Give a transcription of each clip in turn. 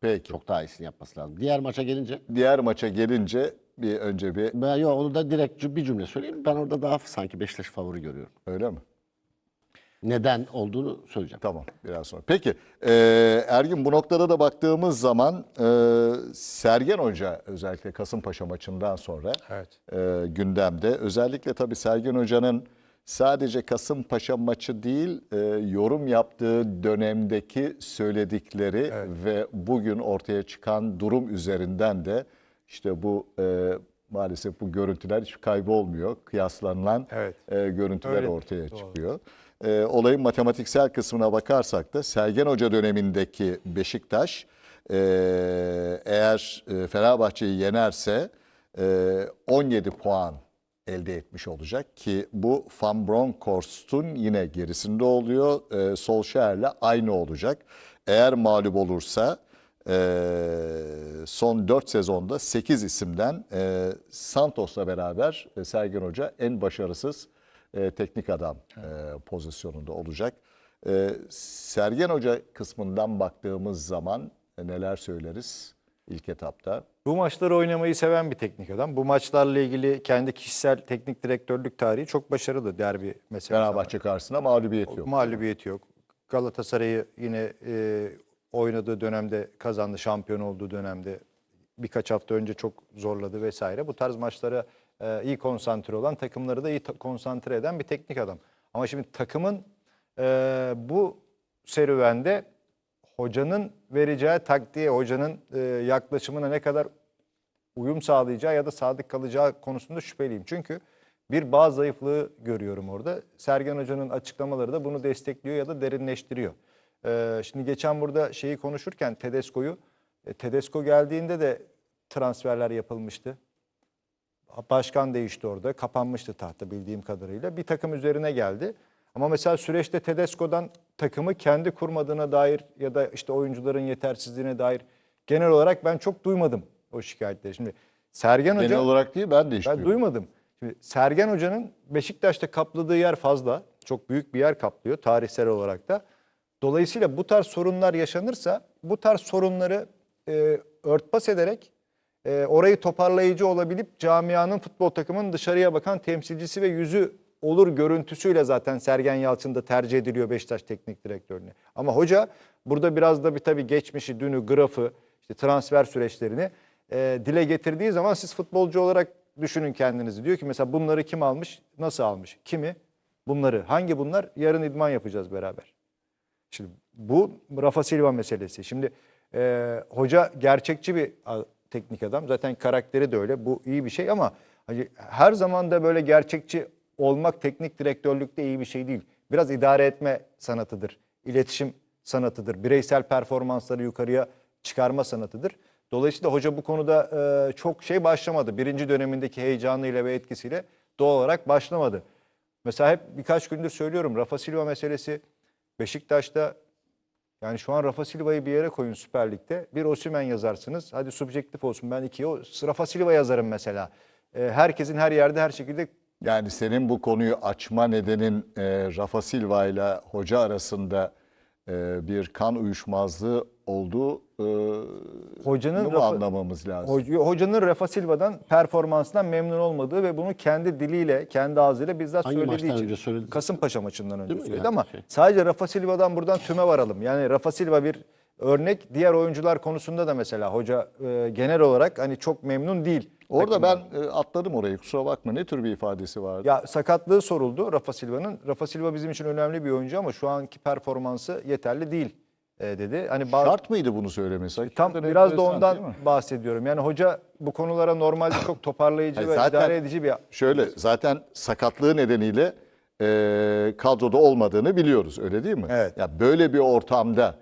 Peki. Çok daha iyisini yapması lazım. Diğer maça gelince Diğer maça gelince bir önce bir ben yok onu da direkt bir cümle söyleyeyim. Ben orada daha sanki Beşiktaş favori görüyorum. öyle mi? Neden olduğunu söyleyeceğim. Tamam biraz sonra. Peki e, Ergin bu noktada da baktığımız zaman e, Sergen Hoca özellikle Kasımpaşa maçından sonra Evet. e, gündemde. Özellikle tabii Sergen Hoca'nın sadece Kasımpaşa maçı değil e, yorum yaptığı dönemdeki söyledikleri ve bugün ortaya çıkan durum üzerinden de işte bu e, maalesef bu görüntüler hiç kaybolmuyor. Kıyaslanılan Evet. e, görüntüler Öyle, ortaya çıkıyor. E, olayın matematiksel kısmına bakarsak da Sergen Hoca dönemindeki Beşiktaş e, eğer e, Fenerbahçe'yi yenerse e, 17 puan elde etmiş olacak ki bu Van Bronckhorst'un yine gerisinde oluyor. E, Solskjaer'le aynı olacak. Eğer mağlup olursa e, son 4 sezonda 8 isimden e, Santos'la beraber e, Sergen Hoca en başarısız e, teknik adam e, pozisyonunda olacak. E, Sergen Hoca kısmından baktığımız zaman e, neler söyleriz ilk etapta? Bu maçları oynamayı seven bir teknik adam. Bu maçlarla ilgili kendi kişisel teknik direktörlük tarihi çok başarılı derbi mesela. Fenerbahçe karşısında mağlubiyet yok. Mağlubiyeti yok. Galatasaray'ı yine e, oynadığı dönemde kazandı, şampiyon olduğu dönemde birkaç hafta önce çok zorladı vesaire. Bu tarz maçlara e, iyi konsantre olan, takımları da iyi konsantre eden bir teknik adam. Ama şimdi takımın e, bu serüvende hocanın vereceği taktiğe, hocanın e, yaklaşımına ne kadar uyum sağlayacağı ya da sadık kalacağı konusunda şüpheliyim. Çünkü bir bağ zayıflığı görüyorum orada. Sergen Hoca'nın açıklamaları da bunu destekliyor ya da derinleştiriyor. Ee, şimdi geçen burada şeyi konuşurken Tedesco'yu, e, Tedesco geldiğinde de transferler yapılmıştı. Başkan değişti orada. Kapanmıştı tahta bildiğim kadarıyla. Bir takım üzerine geldi. Ama mesela süreçte Tedesco'dan takımı kendi kurmadığına dair ya da işte oyuncuların yetersizliğine dair genel olarak ben çok duymadım o şikayetleri. Şimdi Sergen Hoca... Genel olarak değil ben de Ben istiyorum. duymadım. Şimdi Sergen Hoca'nın Beşiktaş'ta kapladığı yer fazla. Çok büyük bir yer kaplıyor tarihsel olarak da. Dolayısıyla bu tarz sorunlar yaşanırsa bu tarz sorunları e, örtbas ederek e, orayı toparlayıcı olabilip camianın futbol takımının dışarıya bakan temsilcisi ve yüzü olur görüntüsüyle zaten Sergen Yalçın da tercih ediliyor Beşiktaş teknik direktörüne. Ama hoca burada biraz da bir tabii geçmişi, dünü, grafı, işte transfer süreçlerini e, dile getirdiği zaman siz futbolcu olarak düşünün kendinizi. Diyor ki mesela bunları kim almış, nasıl almış, kimi, bunları, hangi bunlar? Yarın idman yapacağız beraber. Şimdi bu Rafa Silva meselesi. Şimdi e, hoca gerçekçi bir teknik adam. Zaten karakteri de öyle. Bu iyi bir şey ama hani her zaman da böyle gerçekçi olmak teknik direktörlükte iyi bir şey değil. Biraz idare etme sanatıdır. İletişim sanatıdır. Bireysel performansları yukarıya çıkarma sanatıdır. Dolayısıyla hoca bu konuda e, çok şey başlamadı. Birinci dönemindeki heyecanıyla ve etkisiyle doğal olarak başlamadı. Mesela hep birkaç gündür söylüyorum Rafa Silva meselesi Beşiktaş'ta yani şu an Rafa Silva'yı bir yere koyun Süper Lig'de. Bir Osimhen yazarsınız. Hadi subjektif olsun ben ikiye Rafa Silva yazarım mesela. E, herkesin her yerde her şekilde Yani senin bu konuyu açma nedenin e, Rafa Silva ile hoca arasında e, bir kan uyuşmazlığı olduğu e, Hocanın mu Rafa- anlamamız lazım. Hoca- Hocanın Rafa Silva'dan performansından memnun olmadığı ve bunu kendi diliyle, kendi ağzıyla bizzat Hangi söylediği maçtan için. önce söyledi? Kasımpaşa maçından önce Değil mi? söyledi Yani ama şey. sadece Rafa Silva'dan buradan tüme varalım. Yani Rafa Silva bir örnek. Diğer oyuncular konusunda da mesela hoca e, genel olarak hani çok memnun değil. Orada ben e, atladım orayı kusura bakma. Ne tür bir ifadesi vardı? Ya sakatlığı soruldu Rafa Silva'nın. Rafa Silva bizim için önemli bir oyuncu ama şu anki performansı yeterli değil e, dedi. Hani bazı Şart mıydı bunu söylemesi? Tam Hakikaten biraz da enteresan ondan mi? bahsediyorum. Yani hoca bu konulara normalde çok toparlayıcı Hayır, ve zaten- idare edici bir Şöyle zaten sakatlığı nedeniyle e, kadroda olmadığını biliyoruz öyle değil mi? Evet. Ya böyle bir ortamda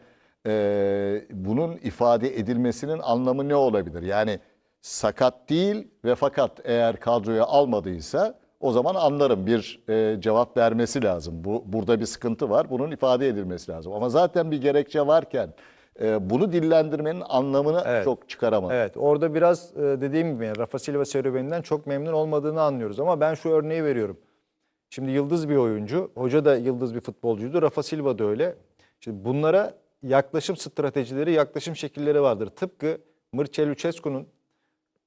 e, bunun ifade edilmesinin anlamı ne olabilir? Yani sakat değil ve fakat eğer kadroya almadıysa o zaman anlarım bir e, cevap vermesi lazım. Bu burada bir sıkıntı var. Bunun ifade edilmesi lazım. Ama zaten bir gerekçe varken e, bunu dillendirmenin anlamını Evet. çok çıkaramadım. Evet orada biraz e, dediğim gibi yani Rafa Silva serüveninden çok memnun olmadığını anlıyoruz. Ama ben şu örneği veriyorum. Şimdi yıldız bir oyuncu. Hoca da yıldız bir futbolcuydu. Rafa Silva da öyle. Şimdi bunlara yaklaşım stratejileri, yaklaşım şekilleri vardır. Tıpkı Mircea Lucescu'nun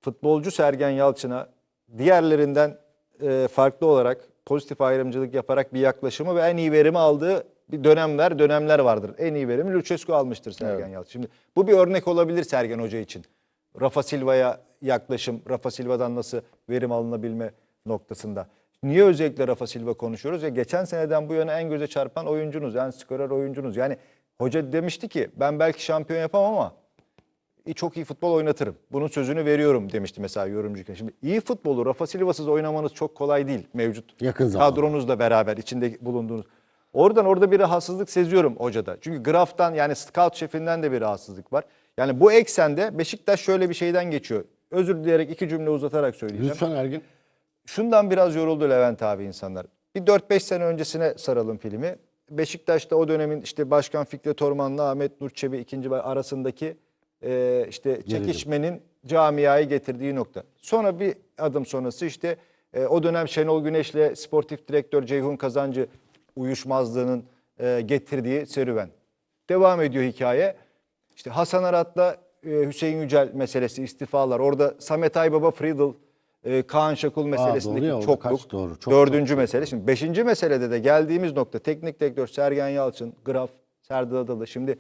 futbolcu Sergen Yalçın'a diğerlerinden e, farklı olarak pozitif ayrımcılık yaparak bir yaklaşımı ve en iyi verimi aldığı bir dönemler dönemler vardır. En iyi verimi Lucescu almıştır Sergen Yalçın. Şimdi bu bir örnek olabilir Sergen Hoca için. Rafa Silva'ya yaklaşım, Rafa Silva'dan nasıl verim alınabilme noktasında. Niye özellikle Rafa Silva konuşuyoruz? Ya geçen seneden bu yana en göze çarpan oyuncunuz, en skorer oyuncunuz. Yani hoca demişti ki ben belki şampiyon yapamam ama "İyi, çok iyi futbol oynatırım. Bunun sözünü veriyorum demişti mesela yorumcuyken. Şimdi iyi futbolu Rafa Silva'sız oynamanız çok kolay değil mevcut. Yakın zamanda. Kadronuzla beraber içinde bulunduğunuz. Oradan orada bir rahatsızlık seziyorum hocada. Çünkü Graf'tan yani scout şefinden de bir rahatsızlık var. Yani bu eksende Beşiktaş şöyle bir şeyden geçiyor. Özür dileyerek iki cümle uzatarak söyleyeceğim. Lütfen Ergin. Şundan biraz yoruldu Levent abi insanlar. Bir 4-5 sene öncesine saralım filmi. Beşiktaş'ta o dönemin işte Başkan Fikret Orman'la Ahmet Nur Çebi ikinci arasındaki e, işte çekişmenin camiayı getirdiği nokta. Sonra bir adım sonrası işte e, o dönem Şenol Güneş'le sportif direktör Ceyhun Kazancı uyuşmazlığının e, getirdiği serüven. Devam ediyor hikaye. İşte Hasan Arat'la e, Hüseyin Yücel meselesi, istifalar. Orada Samet Aybaba, Friedel, e, Kaan Şakul meselesindeki doğru ya, çokluk. kaç doğru, çok dördüncü mesele. Şimdi beşinci meselede de geldiğimiz nokta teknik direktör Sergen Yalçın, Graf, Serdar Adalı. Şimdi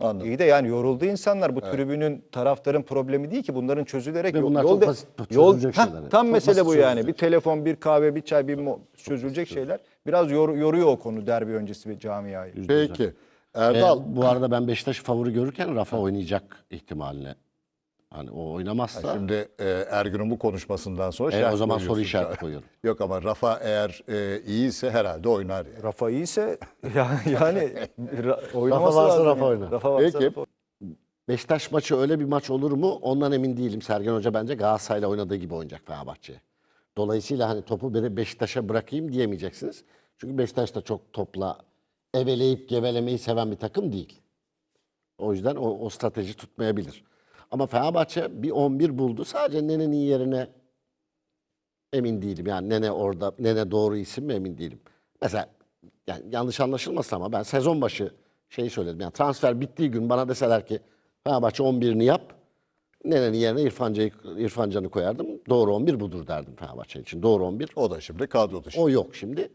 Anladım. iyi de yani yoruldu insanlar. Bu tribünün, taraftarın problemi değil ki. Bunların çözülerek Ve yol- bunlar yol, çok basit yol şeyler. Tam Çok mesele basit bu yani. Bir telefon, bir kahve, bir çay, bir mo- çözülecek şeyler. Biraz yor- yoruyor o konu derbi öncesi bir camiayı. Peki. E, Erdal bu arada ben Beşiktaş favori görürken Rafa oynayacak ihtimaline. Hani o oynamazsa şimdi e, Ergün'ün bu konuşmasından sonra e, o zaman soru işareti koyuyorum. Yok ama Rafa eğer e, iyiyse herhalde oynar. Yani. Rafa iyiyse ya, yani ra- oynaması varsa lazım Rafa yani. oynar. Rafa varsa Peki. Rafa Beşiktaş maçı öyle bir maç olur mu? Ondan emin değilim. Sergen Hoca bence Galatasaray'la oynadığı gibi oynayacak Fenerbahçe'ye. Dolayısıyla hani topu Beşiktaş'a bırakayım diyemeyeceksiniz. Çünkü Beşiktaş da çok topla eveleyip gevelemeyi seven bir takım değil. O yüzden o, o strateji tutmayabilir. Ama Fenerbahçe bir 11 buldu. Sadece Nene'nin yerine emin değilim. Yani Nene orada, Nene doğru isim mi emin değilim. Mesela yani yanlış anlaşılmasın ama ben sezon başı şeyi söyledim. Yani transfer bittiği gün bana deseler ki Fenerbahçe 11'ini yap. Nene'nin yerine İrfan, İrfan Can'ı koyardım. Doğru 11 budur derdim Fenerbahçe için. Doğru 11 O da şimdi kadro dışı. o yok şimdi.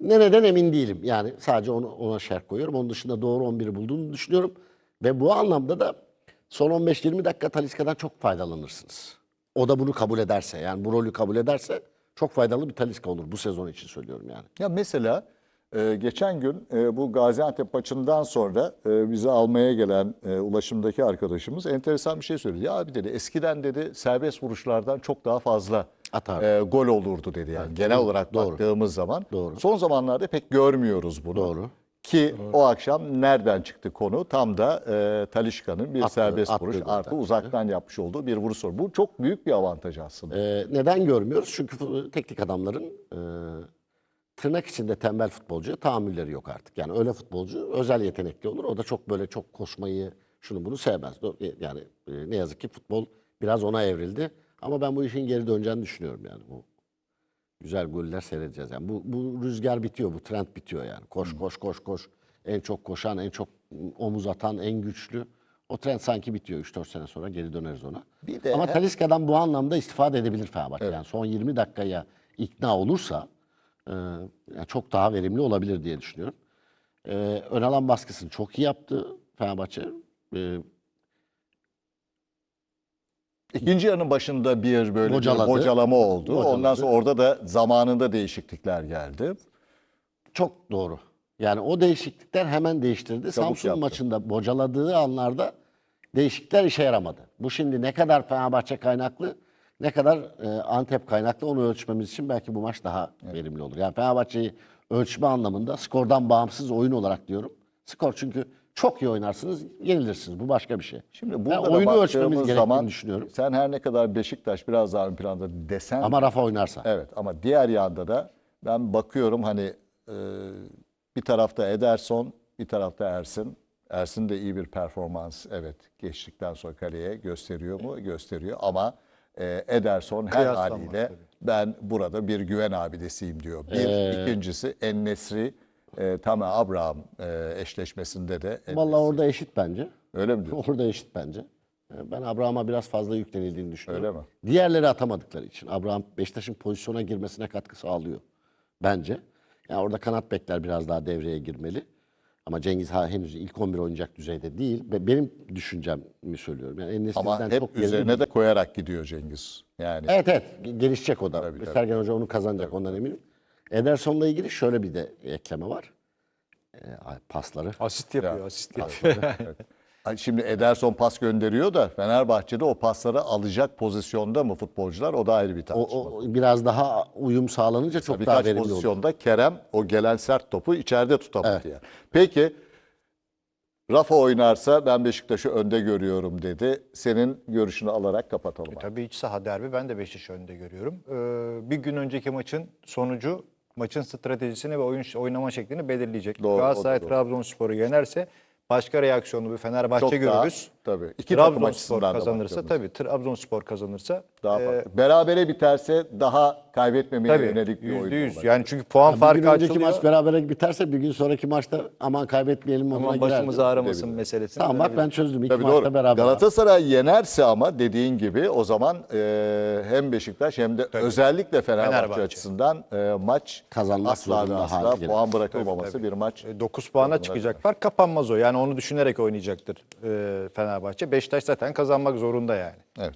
Nene'den emin değilim. Yani sadece onu, ona şerh koyuyorum. Onun dışında doğru 11'i bulduğunu düşünüyorum. Ve bu anlamda da son 15-20 dakika Taliska'dan çok faydalanırsınız. O da bunu kabul ederse yani bu rolü kabul ederse çok faydalı bir Taliska olur bu sezon için söylüyorum yani. Ya mesela e, geçen gün e, bu Gaziantep maçından sonra e, bizi almaya gelen e, ulaşımdaki arkadaşımız enteresan bir şey söyledi. Ya abi dedi eskiden dedi serbest vuruşlardan çok daha fazla Atardı. e, gol olurdu dedi yani genel olarak doğru. baktığımız zaman. Doğru. Son zamanlarda pek görmüyoruz bunu. Doğru. Ki o akşam nereden çıktı konu? Tam da e, Talişka'nın bir Attığı- serbest attığı vuruş artı uzaktan yapmış olduğu bir vuruş. var. Bu çok büyük bir avantaj aslında. Ee, neden görmüyoruz? Çünkü fu- teknik adamların e, tırnak içinde tembel futbolcuya tahammülleri yok artık. Yani öyle futbolcu özel yetenekli olur. O da çok böyle çok koşmayı şunu bunu sevmez. Do- Yani e, ne yazık ki futbol biraz ona evrildi. Ama ben bu işin geri döneceğini düşünüyorum yani. Bu güzel goller seyredeceğiz. Yani bu, bu rüzgar bitiyor, bu trend bitiyor yani. Koş koş koş koş. En çok koşan, en çok omuz atan, en güçlü. O trend sanki bitiyor 3-4 sene sonra geri döneriz ona. Bir de Ama her- Taliska'dan bu anlamda istifade edebilir Fenerbahçe. Yani son 20 dakikaya ikna olursa e, yani çok daha verimli olabilir diye düşünüyorum. E, ön alan baskısını çok iyi yaptı Fenerbahçe. E, İkinci yarının başında bir böyle Bocaladı. bir bocalama oldu. Bocaladı. Ondan sonra orada da zamanında değişiklikler geldi. Çok doğru. Yani o değişiklikler hemen değiştirdi. Samsun yaptı. maçında bocaladığı anlarda değişiklikler işe yaramadı. Bu şimdi ne kadar Fenerbahçe kaynaklı, ne kadar e, Antep kaynaklı onu ölçmemiz için belki bu maç daha verimli olur. Yani Fenerbahçe'yi ölçme anlamında skordan bağımsız oyun olarak diyorum. Skor çünkü çok iyi oynarsınız, yenilirsiniz. Bu başka bir şey. Şimdi burada da oyunu ölçmemiz gerektiğini zaman düşünüyorum. sen her ne kadar Beşiktaş biraz daha ön planda desen Ama Rafa oynarsa. evet ama diğer yanda da ben bakıyorum hani e, bir tarafta Ederson bir tarafta Ersin. Ersin de iyi bir performans evet geçtikten sonra kaleye gösteriyor mu? Gösteriyor ama e, Ederson her Kıyaslanmaz haliyle tabii. ben burada bir güven abidesiyim diyor. Bir, Ee, ikincisi Ennesri e, Tame Abraham e, eşleşmesinde de Vallahi orada eşit bence. öyle mi diyorsun? Orada eşit bence. Ee, Ben Abraham'a biraz fazla yüklenildiğini düşünüyorum. Öyle mi? Diğerleri atamadıkları için. Abraham Beşiktaş'ın pozisyona girmesine katkı sağlıyor bence. Yani orada kanat bekler biraz daha devreye girmeli. Ama Cengiz ha henüz ilk 11 oynayacak düzeyde değil. Be- Benim düşüncemi söylüyorum. Yani En-Nesyri'den Ama hep çok üzerine değil. de koyarak gidiyor Cengiz. Yani Evet evet gelişecek o da. Tabii, tabii. Sergen Hoca onu kazanacak ondan eminim. Ederson'la ilgili şöyle bir de ekleme var. Ee, pasları. Asist yapıyor, asist yapıyor. Şimdi Ederson pas gönderiyor da Fenerbahçe'de o pasları alacak pozisyonda mı futbolcular? O da ayrı bir O, tartışma. o biraz daha uyum sağlanınca çok daha Birkaç verimli olur. pozisyonda Kerem o gelen sert topu içeride tutamadı yani. Peki Rafa oynarsa ben Beşiktaş'ı önde görüyorum dedi. Senin görüşünü alarak kapatalım. abi. Tabii iç saha derbi ben de Beşiktaş'ı önde görüyorum. Ee, bir gün önceki maçın sonucu maçın stratejisini ve oyun oynama şeklini belirleyecek. Doğru, Galatasaray. Trabzonspor'u yenerse başka reaksiyonlu bir Fenerbahçe Çok daha, görürüz. Tabii. İki takım Trabzonspor açısından da kazanırsa tabii Trabzonspor kazanırsa Daha e, farklı. Berabere biterse daha kaybetmemeye tabii yönelik bir oyun olacak. Yani çünkü puan Bir farkı gün önceki açılıyor. maç berabere biterse bir gün sonraki maçta aman kaybetmeyelim moduna Aman girerdi. başımız ağrımasın meselesini. Tamam bak ben çözdüm. İki Tabii maçta doğru. beraber. Galatasaray yenerse ama dediğin gibi o zaman e, hem Beşiktaş hem de özellikle Fenerbahçe, Fenerbahçe. açısından e, maç Kazanmak asla ve E, asla hale gelir. puan bırakılmaması bir maç. 9 puana çıkacak fark kapanmaz o. Yani onu düşünerek oynayacaktır e, Fenerbahçe. Beşiktaş zaten kazanmak zorunda yani. Evet.